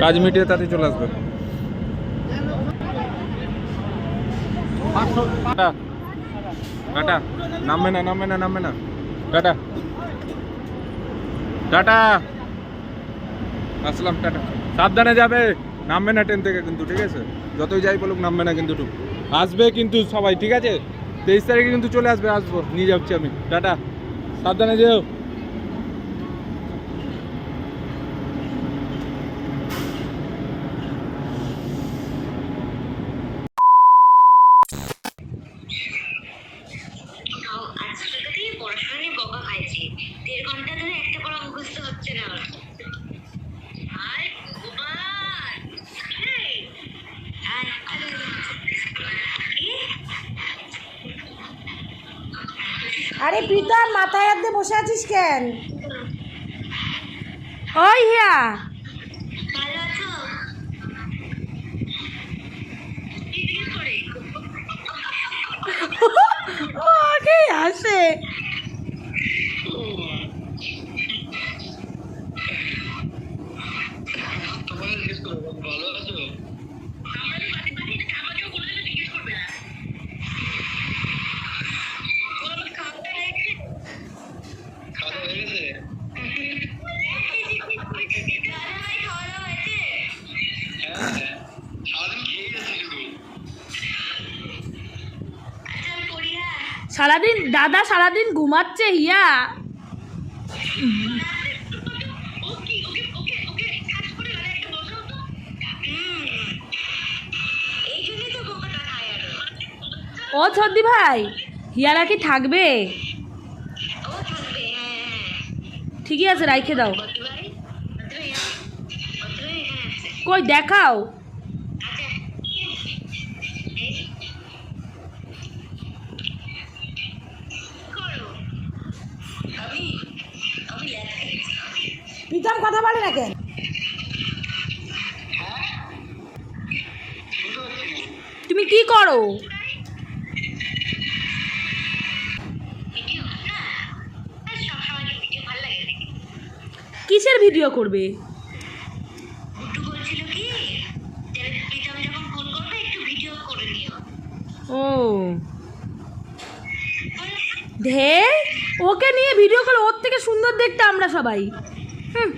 কাজ মিটিয়ে তাতে চলে আসবে। টাটা নামবে না নামবে না নামবে না। Tata tata. আসলাম, টাটা। সাবধানে যাবে। নামবে না ট্রেন থেকে কিন্তু, ঠিক আছে? যতই যাই বলুক, নামবে না কিন্তু আসবে কিন্তু সবাই, ঠিক আছে? তেইশ তারিখে কিন্তু চলে আসবে আসব নিয়ে যাচ্ছি আমি। টাটা। সাবধানে যেও। আরে প্রীতম মাথায় হাত বসে আছিস কেন? ওই হিয়া। ও আগে আসে। সারাদিন, দাদা সারাদিন ঘুমাচ্ছে, হিয়া। ও সর্দি ভাই, হিয়ারা কি থাকবে? ঠিকই আছে, রাইখে দাও। কই, দেখাও আচ্ছা এই করো আমি আমি ল্যাদ খাইছি প্রীতম কথা বলে না কেন? তুমি কি করো? কিসের ভিডিও করবে? ও। ধে ওকে নিয়ে ভিডিও কল ওর থেকে সুন্দর দেখতে আমরা সবাই। 哼